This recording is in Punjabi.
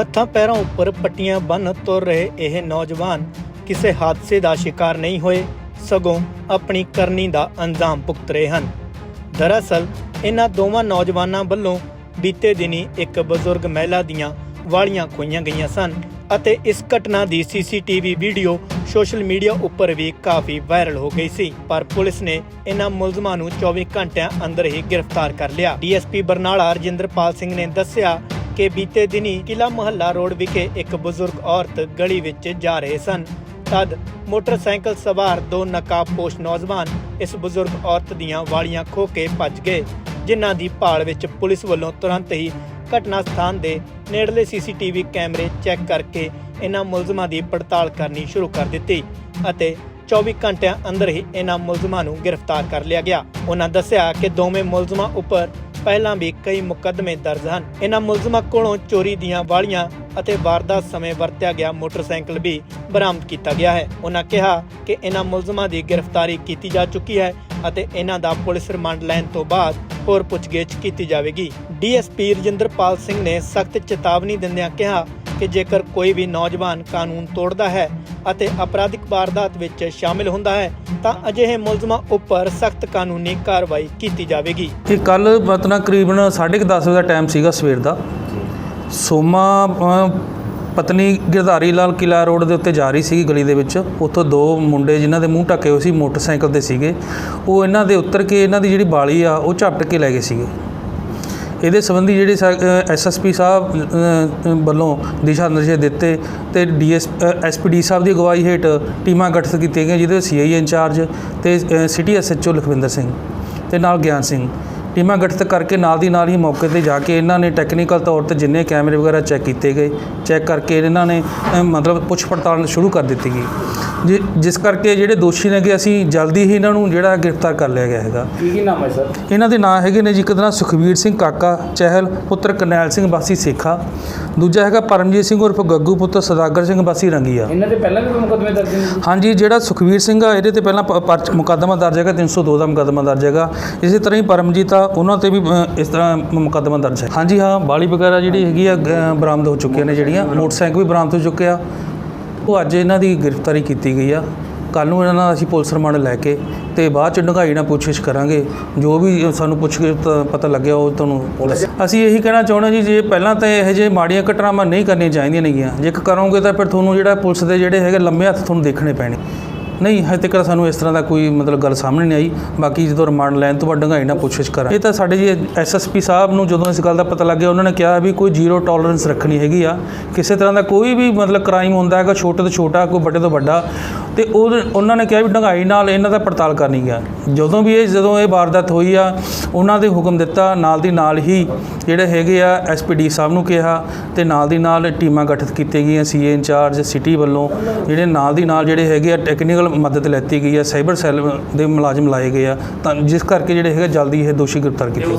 ਹੱਥਾਂ ਪੈਰਾਂ ਉੱਪਰ ਪੱਟੀਆਂ ਬੰਨ ਤੁਰ ਰਹੇ ਇਹ ਨੌਜਵਾਨ ਕਿਸੇ ਹਾਦਸੇ ਦਾ ਸ਼ਿਕਾਰ ਨਹੀਂ ਹੋਏ, ਸਗੋਂ ਆਪਣੀ ਕਰਨੀ ਦਾ ਅੰਜਾਮ ਭੁਗਤ ਰਹੇ ਹਨ। ਦਰਅਸਲ, ਇਹਨਾਂ ਦੋਵਾਂ ਨੌਜਵਾਨਾਂ ਵੱਲੋਂ ਬੀਤੇ ਦਿਨੀ ਇੱਕ ਬਜ਼ੁਰਗ ਮਹਿਲਾ ਦੀਆਂ ਵਾਲੀਆਂ ਖੋਈਆਂ ਗਈਆਂ ਸਨ ਅਤੇ ਇਸ ਘਟਨਾ ਦੀ ਸੀਸੀਟੀਵੀ ਵੀਡੀਓ ਸੋਸ਼ਲ ਮੀਡੀਆ ਉੱਪਰ ਵੀ ਕਾਫੀ ਵਾਇਰਲ ਹੋ ਗਈ ਸੀ, ਪਰ ਪੁਲਿਸ ਨੇ ਇਹਨਾਂ ਮੁਲਜ਼ਮਾਂ ਨੂੰ 24 ਘੰਟਿਆਂ ਅੰਦਰ ਹੀ ਗ੍ਰਿਫਤਾਰ ਕਰ ਲਿਆ। ਡੀਐਸਪੀ ਬਰਨਾਲਾ ਰਜਿੰਦਰਪਾਲ ਸਿੰਘ ਨੇ ਦੱਸਿਆ ਕਿ ਬੀਤੇ ਦਿਨੀ ਕਿਲਾ ਮੁਹੱਲਾ ਰੋਡ ਵਿਖੇ ਇੱਕ ਬਜ਼ੁਰਗ ਔਰਤ ਗਲੀ ਵਿੱਚ ਜਾ ਰਹੇ ਸਨ। ਤਦ ਮੋਟਰਸਾਈਕਲ ਸਵਾਰ ਦੋ ਨਕਾਬਪੋਸ਼ ਨੌਜਵਾਨ ਇਸ ਬਜ਼ੁਰਗ ਔਰਤ ਦੀਆਂ ਵਾਲੀਆਂ ਖੋ ਕੇ ਭੱਜ ਗਏ, ਜਿਨ੍ਹਾਂ ਦੀ ਭਾਲ ਵਿੱਚ ਪੁਲਿਸ ਵੱਲੋਂ ਤੁਰੰਤ ਹੀ ਘਟਨਾ ਸਥਾਨ ਦੇ ਨੇੜਲੇ ਸੀਸੀਟੀਵੀ ਕੈਮਰੇ ਚੈੱਕ ਕਰਕੇ ਇਹਨਾਂ ਮੁਲਜ਼ਮਾਂ ਦੀ ਪੜਤਾਲ ਕਰਨੀ ਸ਼ੁਰੂ ਕਰ ਦਿੱਤੀ ਅਤੇ 24 ਘੰਟਿਆਂ ਅੰਦਰ ਹੀ ਇਹਨਾਂ ਮੁਲਜ਼ਮਾਂ ਨੂੰ ਗ੍ਰਿਫਤਾਰ ਕਰ ਲਿਆ ਗਿਆ। ਉਹਨਾਂ ਦੱਸਿਆ ਕਿ ਦੋਵੇਂ ਮੁਲਜ਼ਮਾਂ ਉੱਪਰ ਪਹਿਲਾਂ ਵੀ ਕਈ ਮੁਕੱਦਮੇ ਦਰਜ ਹਨ। ਇਹਨਾਂ ਮੁਲਜ਼ਮਾਂ ਕੋਲੋਂ ਚੋਰੀ ਦੀਆਂ ਵਾਲੀਆਂ ਅਤੇ ਵਾਰਦਾਤ ਸਮੇਂ ਵਰਤਿਆ ਗਿਆ ਮੋਟਰਸਾਈਕਲ ਵੀ ਬਰਾਮਦ ਕੀਤਾ ਗਿਆ ਹੈ। ਉਹਨਾਂ ਕਿਹਾ ਕਿ ਇਹਨਾਂ ਮੁਲਜ਼ਮਾਂ ਦੀ ਗ੍ਰਿਫਤਾਰੀ ਕੀਤੀ ਜਾ ਚੁੱਕੀ ਹੈ ਅਤੇ ਇਹਨਾਂ ਦਾ ਪੁਲਿਸ ਰਿਮਾਂਡ ਲੈਣ ਤੋਂ ਬਾਅਦ ਹੋਰ ਪੁੱਛਗਿੱਛ ਕੀਤੀ ਜਾਵੇਗੀ। ਡੀਐਸਪੀ ਰਜਿੰਦਰਪਾਲ ਸਿੰਘ ਨੇ ਸਖਤ ਚੇਤਾਵਨੀ ਦਿੰਦਿਆਂ ਕਿਹਾ ਕਿ ਜੇਕਰ ਕੋਈ ਵੀ ਨੌਜਵਾਨ ਕਾਨੂੰਨ ਤੋੜਦਾ ਹੈ ਅਤੇ ਅਪਰਾਧਿਕ ਵਾਰਦਾਤ ਵਿੱਚ ਸ਼ਾਮਿਲ ਹੁੰਦਾ ਹੈ, ਤਾਂ ਅਜਿਹੇ ਮੁਲਜ਼ਮਾਂ ਉੱਪਰ ਸਖਤ ਕਾਨੂੰਨੀ ਕਾਰਵਾਈ ਕੀਤੀ ਜਾਵੇਗੀ। ਇਹ ਕੱਲ ਮਤਲਬ ਕਰੀਬਨ 10:30 ਵਜੇ ਦਾ ਟਾਈਮ ਸੀਗਾ ਸਵੇਰ ਦਾ। ਸੋਮਾ ਪਤਨੀ ਗਿਰਧਾਰੀ ਲਾਲ ਕਿਲਾ ਰੋਡ ਦੇ ਉੱਤੇ ਜਾ ਰਹੀ ਸੀ ਗਲੀ ਦੇ ਵਿੱਚ। ਉੱਥੋਂ ਦੋ ਮੁੰਡੇ ਜਿਨ੍ਹਾਂ ਦੇ ਮੂੰਹ ਢੱਕੇ ਹੋਏ ਸੀ ਮੋਟਰਸਾਈਕਲ ਤੇ ਸੀਗੇ। ਉਹ ਇਹਨਾਂ ਦੇ ਉੱਤਰ ਕੇ ਇਹਨਾਂ ਦੀ ਜਿਹੜੀ ਬਾਲੀ ਆ, ਉਹ ਝਪਟ ਕੇ ਲੈ ਗਏ ਸੀਗੇ। ਇਹਦੇ ਸੰਬੰਧੀ ਜਿਹੜੇ ਐਸਐਸਪੀ ਸਾਹਿਬ ਅ, ਅ, ਵੱਲੋਂ ਦਿਸ਼ਾ ਨਿਰਦੇਸ਼ ਦਿੱਤੇ ਤੇ ਡੀਐਸ ਐਸਪੀਡੀ ਸਾਹਿਬ ਦੀ ਅਗਵਾਈ ਹੇਠ ਟੀਮਾਂ ਗਠਿਤ ਕੀਤੀਆਂ ਗਈਆਂ ਜਿਹਦੇ ਸੀਆਈ ਇੰਚਾਰਜ ਤੇ ਸਿਟੀ ਐਸਐਚਓ ਲਖਵਿੰਦਰ ਸਿੰਘ ਤੇ ਨਾਲ ਗਿਆਨ ਸਿੰਘ। ਟੀਮਾਂ ਗਠਿਤ ਕਰਕੇ ਨਾਲ ਦੀ ਨਾਲ ਹੀ ਮੌਕੇ ਤੇ ਜਾ ਕੇ ਇਹਨਾਂ ਨੇ ਟੈਕਨੀਕਲ ਤੌਰ ਤੇ ਜਿੰਨੇ ਕੈਮਰੇ ਵਗੈਰਾ ਚੈੱਕ ਕੀਤੇ ਗਏ ਚੈੱਕ ਕਰਕੇ ਇਹਨਾਂ ਨੇ ਅ, ਮਤਲਬ ਪੁੱਛ ਪੜਤਾਲ ਸ਼ੁਰੂ ਕਰ ਦਿੱਤੀ ਗਈ। ਜਿ- ਜਿਸ ਕਰਕੇ ਜਿਹੜੇ ਦੋਸ਼ੀ ਨੇਗੇ ਅਸੀਂ ਜਲਦੀ ਹੀ ਇਹਨਾਂ ਨੂੰ ਜਿਹੜਾ ਗ੍ਰਿਫਤਾਰ ਕਰ ਲਿਆ ਗਿਆ ਹੈਗਾ। ਕੀ ਕੀ ਨਾਮ ਹੈ ਸਰ? ਇਹਨਾਂ ਦੇ ਨਾਂ ਹੈਗੇ ਨੇ ਜੀ ਇੱਕ ਨਾਂ ਸੁਖਵੀਰ ਸਿੰਘ ਕਾਕਾ ਚਹਿਲ ਪੁੱਤਰ ਕਰਨੈਲ ਸਿੰਘ ਵਾਸੀ ਸੇਖਾ ਦੂਜਾ ਹੈਗਾ ਪਰਮਜੀਤ ਸਿੰਘ ਉਰਫ ਗੱਗੂ ਪੁੱਤਰ ਸਦਾਗਰ ਸਿੰਘ ਵਾਸੀ ਰੰਗੀਆ। ਇਹਨਾਂ ਦੇ ਪਹਿਲਾਂ ਵੀ ਕੋਈ ਮੁਕੱਦਮੇ ਦਰਜ ਨੇ ਜੀ? ਹਾਂਜੀ ਜਿਹੜਾ ਸੁਖਵੀਰ ਸਿੰਘ ਆ ਇਹਦੇ ਤੇ ਪਹਿਲਾਂ ਪ- ਪਰਚ ਮੁਕੱਦਮਾ ਦਰਜ ਹੈਗਾ 302 ਦਾ ਮੁਕੱਦਮਾ ਦਰਜ ਹੈਗਾ। ਇਸੇ ਤਰ੍ਹਾਂ ਹੀ ਪਰਮਜੀਤ ਆ ਉਹਨਾਂ ਤੇ ਵੀ ਅ, ਇਸ ਤਰ੍ਹਾਂ ਮੁਕੱਦਮਾ ਦਰਜ ਹੈ। ਹਾਂਜੀ ਹਾਂ ਬਾਲੀ ਵਗੈਰਾ ਜਿਹੜੀ ਹੈਗੀ ਆ ਗ- ਬਰਾਮਦ ਹੋ ਚੁੱਕੀਆਂ ਨੇ ਜਿਹੜੀਆਂ। ਮੋਟਰਸਾਈਕਲ ਵੀ ਬਰਾਮਦ ਹੋ ਚੁੱਕੇ ਆ ਉਹ ਅੱਜ ਇਹਨਾਂ ਦੀ ਗ੍ਰਿਫਤਾਰੀ ਕੀਤੀ ਗਈ ਆ। ਕੱਲ ਨੂੰ ਇਹਨਾਂ ਨਾਲ ਅਸੀਂ ਪੁਲਿਸ ਰਿਮਾਂਡ ਲੈ ਕੇ ਤੇ ਬਾਅਦ ਚ ਡੂੰਘਾਈ ਨਾਲ ਪੁੱਛਗਿੱਛ ਕਰਾਂਗੇ। ਜੋ ਵੀ ਸਾਨੂੰ ਪੁੱਛ ਕੇ ਪ- ਪਤਾ ਲੱਗਿਆ ਉਹ ਤੁਹਾਨੂੰ ਅਸੀਂ ਇਹੀ ਕਹਿਣਾ ਚਾਹੁੰਦੇ ਜੀ ਜੇ ਪਹਿਲਾਂ ਤਾਂ ਇਹੋ ਜਿਹੇ ਮਾੜੀਆਂ ਘਟਨਾਵਾਂ ਨਹੀਂ ਕਰਨੀਆਂ ਚਾਹੀਦੀਆਂ ਨੇਗੀਆਂ। ਜੇ ਕਰੋਗੇ ਤਾਂ ਫਿਰ ਤੁਹਾਨੂੰ ਜਿਹੜਾ ਪੁਲਿਸ ਦੇ ਜਿਹੜੇ ਹੈਗੇ ਲੰਮੇ ਹੱਥ ਤੁਹਾਨੂੰ ਦੇਖਣੇ ਪੈਣੇ। ਨਹੀਂ, ਹਜੇ ਤੱਕ ਸਾਨੂੰ ਇਸ ਤਰ੍ਹਾਂ ਦਾ ਕੋਈ ਮਤਲਬ ਗੱਲ ਸਾਹਮਣੇ ਨਹੀਂ ਆਈ। ਬਾਕੀ ਜਦੋਂ ਰਿਮਾਂਡ ਲੈਣ ਤੋਂ ਬਾਅਦ ਡੂੰਘਾਈ ਨਾਲ ਪੁੱਛਗਿੱਛ ਕਰਾਂ ਇਹ ਤਾਂ ਸਾਡੇ ਜੀ ਐਸਐਸਪੀ ਸਾਹਿਬ ਨੂੰ ਜਦੋਂ ਇਸ ਗੱਲ ਦਾ ਪਤਾ ਲੱਗਿਆ ਉਹਨਾਂ ਨੇ ਕਿਹਾ ਵੀ ਕੋਈ ਜ਼ੀਰੋ ਟੋਲਰੈਂਸ ਰੱਖਣੀ ਹੈਗੀ ਆ। ਕਿਸੇ ਤਰ੍ਹਾਂ ਦਾ ਕੋਈ ਵੀ ਮਤਲਬ ਕ੍ਰਾਈਮ ਹੁੰਦਾ ਹੈਗਾ, ਛੋਟੇ ਤੋਂ ਛੋਟਾ, ਕੋਈ ਵੱਡੇ ਤੋਂ ਵੱਡਾ। ਤੇ ਉਹ ਉਹਨਾਂ ਨੇ ਕਿਹਾ ਵੀ ਡੂੰਘਾਈ ਨਾਲ ਇਹਨਾਂ ਦਾ ਪੜਤਾਲ ਕਰਨੀ ਗਿਆ ਜਦੋਂ ਵੀ ਇਹ ਜਦੋਂ ਇਹ ਵਾਰਦਾਤ ਹੋਈ ਆ, ਉਹਨਾਂ ਦੇ ਹੁਕਮ ਦਿੱਤਾ, ਨਾਲ ਦੀ ਨਾਲ ਹੀ ਜਿਹੜੇ ਹੈਗੇ ਆ ਐਸਪੀਡੀ ਸਾਹਿਬ ਨੂੰ ਕਿਹਾ ਤੇ ਨਾਲ ਦੀ ਨਾਲ ਟੀਮਾਂ ਗਠਿਤ ਕੀਤੀਆਂ ਗਈਆਂ ਸੀਏ ਇੰਚਾਰਜ ਸਿਟੀ ਵੱਲੋਂ ਜਿਹੜੇ ਨਾਲ ਦੀ ਨਾਲ ਜਿਹੜੇ ਹੈਗੇ ਆ ਟੈਕਨੀਕਲ ਮਦਦ ਲੈਤੀ ਗਈ ਆ ਸਾਈਬਰ ਸੈੱਲ ਦੇ ਮੁਲਾਜ਼ਮ ਲਾਏ ਗਏ ਆ, ਤਾਂ ਜਿਸ ਕਰਕੇ ਜਿਹੜੇ ਹੈਗੇ ਜਲਦੀ ਇਹ ਦੋਸ਼ੀ ਗ੍ਰਿਫਤਾਰ ਕੀਤੇ